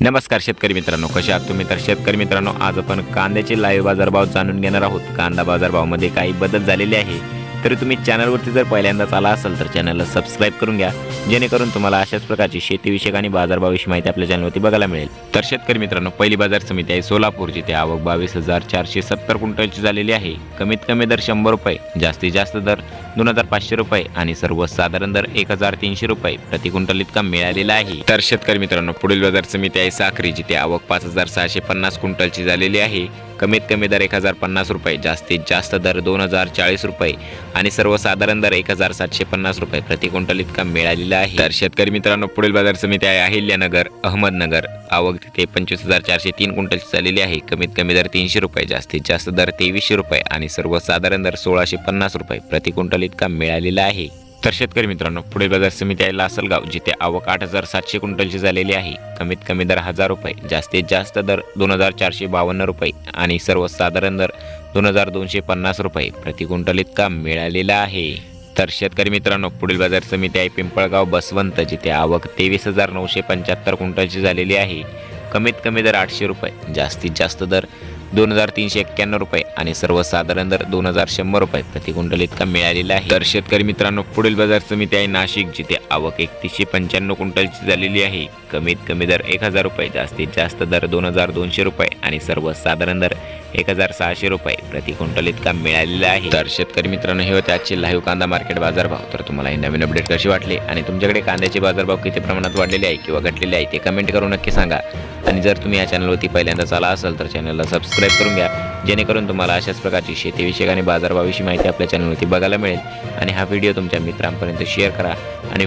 नमस्कार शेतकरी मित्रांनो कसे आहात तुम्ही? तर शेतकरी मित्रांनो आज आपण कांद्याचे लाईव्ह बाजारभाव जाणून घेणार आहोत. कांदा बाजारभावामध्ये काही बदल झालेले आहे. तरी तुम्ही चॅनलवरती जर पहिल्यांदाच आला असाल तर चॅनलला सबस्क्राईब करून घ्या. जेणेकरून तुम्हाला अशाच प्रकारची शेतीविषयक आणि बाजारभावाविषयी माहिती आपल्या चॅनलवरती बघायला मिळेल. तर शेतकरी मित्रांनो पहिली बाजार समिती आहे सोलापूर जिथे आवक बावीस हजार चारशे सत्तर क्विंटलची झालेली आहे. कमीत कमी दर शंभर रुपये जास्तीत जास्त दर दोन हजार पाचशे रुपये आणि सर्वसाधारण दर एक हजार तीनशे रुपये प्रति क्विंटल इतका मिळालेला आहे. तर शेतकरी मित्रांनो पुढील बाजार समिती आहे साखरी जिथे आवक पाच हजार सहाशे पन्नास क्विंटलची झालेली आहे. कमीत कमी दर एक हजार पन्नास रुपये जास्तीत जास्त दर दोन हजार चाळीस रुपये आणि सर्वसाधारण दर एक हजार सातशे पन्नास रुपये प्रति क्विंटल इतका मिळालेला आहे. तर शेतकरी मित्रांनो पुढील बाजार समिती आहे अहिल्यानगर अहमदनगर. आवक तिथे पंचवीस हजार चारशे तीन क्विंटलची झालेली आहे. कमीत कमी दर तीनशे रुपये जास्तीत जास्त दर तेवीसशे रुपये आणि सर्वसाधारण दर सोळाशे पन्नास रुपये प्रति क्विंटल इतका मिळालेला आहे. तर शेतकरी मित्रांनो पुढील बाजार समिती आहे लासलगाव जिथे आवक आठ हजार सातशे क्विंटलची झालेली आहे. कमीत कमी दर हजार रुपये जास्तीत जास्त दर दोन हजार चारशे बावन्न रुपये आणि सर्वसाधारण दर दोन हजार दोनशे पन्नास रुपये प्रति क्विंटल इतका मिळालेला आहे. तर शेतकरी मित्रांनो पुढील बाजार समिती आहे पिंपळगाव बसवंत जिथे आवक तेवीस हजार नऊशे पंच्याहत्तर क्विंटलची झालेली आहे. कमीत कमी दर आठशे रुपये जास्तीत जास्त दर दोन हजार तीनशे एक्क्याण्णव रुपये आणि सर्वसाधारण दर दोन हजार शंभर रुपये प्रति क्विंटल इतका मिळालेला आहे. तर शेतकरी मित्रांनो पुढील बाजार समिती आहे नाशिक जिथे आवक एकतीसशे पंच्याण्णव क्विंटलची झालेली आहे. कमीत कमी दर एक हजार रुपये जास्तीत जास्त दर दोन हजार दोनशे रुपये आणि सर्वसाधारण दर एक हजार सहाशे रुपये प्रति क्विंटल इतका मिळालेला आहे. तर शेतकरी मित्रांनो हे होते आजचे लाईव्ह कांदा मार्केट बाजारभाव. तर तुम्हाला हे नवीन अपडेट कशी वाटले आणि तुमच्याकडे कांद्याचे बाजारभाव किती प्रमाणात वाढलेले आहे किंवा घटलेले आहे ते कमेंट करून नक्की सांगा. आणि जर तुम्ही या चॅनलवरती पहिल्यांदाच आला असाल तर चॅनलला सबस्क्राईब करून घ्या. जेणेकरून तुम्हाला अशाच प्रकारची शेतीविषयक आणि बाजारभावाविषयी माहिती आपल्या चॅनलवरती बघायला मिळेल. आणि हा व्हिडिओ तुमच्या मित्रांपर्यंत शेअर करा. आणि